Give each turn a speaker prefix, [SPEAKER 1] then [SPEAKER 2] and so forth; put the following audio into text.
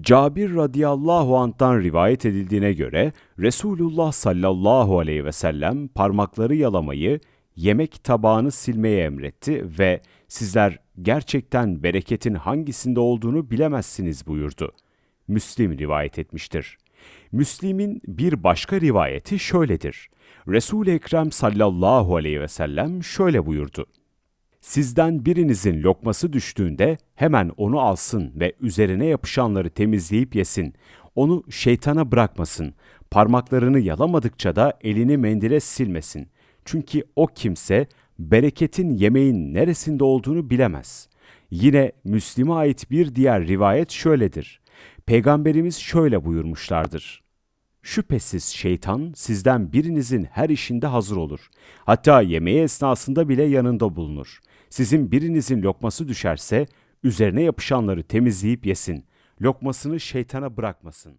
[SPEAKER 1] Cabir radıyallahu anh'tan rivayet edildiğine göre Resulullah sallallahu aleyhi ve sellem parmakları yalamayı, yemek tabağını silmeye emretti ve sizler gerçekten bereketin hangisinde olduğunu bilemezsiniz buyurdu. Müslim rivayet etmiştir. Müslim'in bir başka rivayeti şöyledir. Resul-i Ekrem sallallahu aleyhi ve sellem şöyle buyurdu. Sizden birinizin lokması düştüğünde hemen onu alsın ve üzerine yapışanları temizleyip yesin. Onu şeytana bırakmasın. Parmaklarını yalamadıkça da elini mendile silmesin. Çünkü o kimse bereketin yemeğin neresinde olduğunu bilemez. Yine Müslim'e ait bir diğer rivayet şöyledir. Peygamberimiz şöyle buyurmuşlardır. Şüphesiz şeytan sizden birinizin her işinde hazır olur. Hatta yemeği esnasında bile yanında bulunur. Sizin birinizin lokması düşerse üzerine yapışanları temizleyip yesin. Lokmasını şeytana bırakmasın.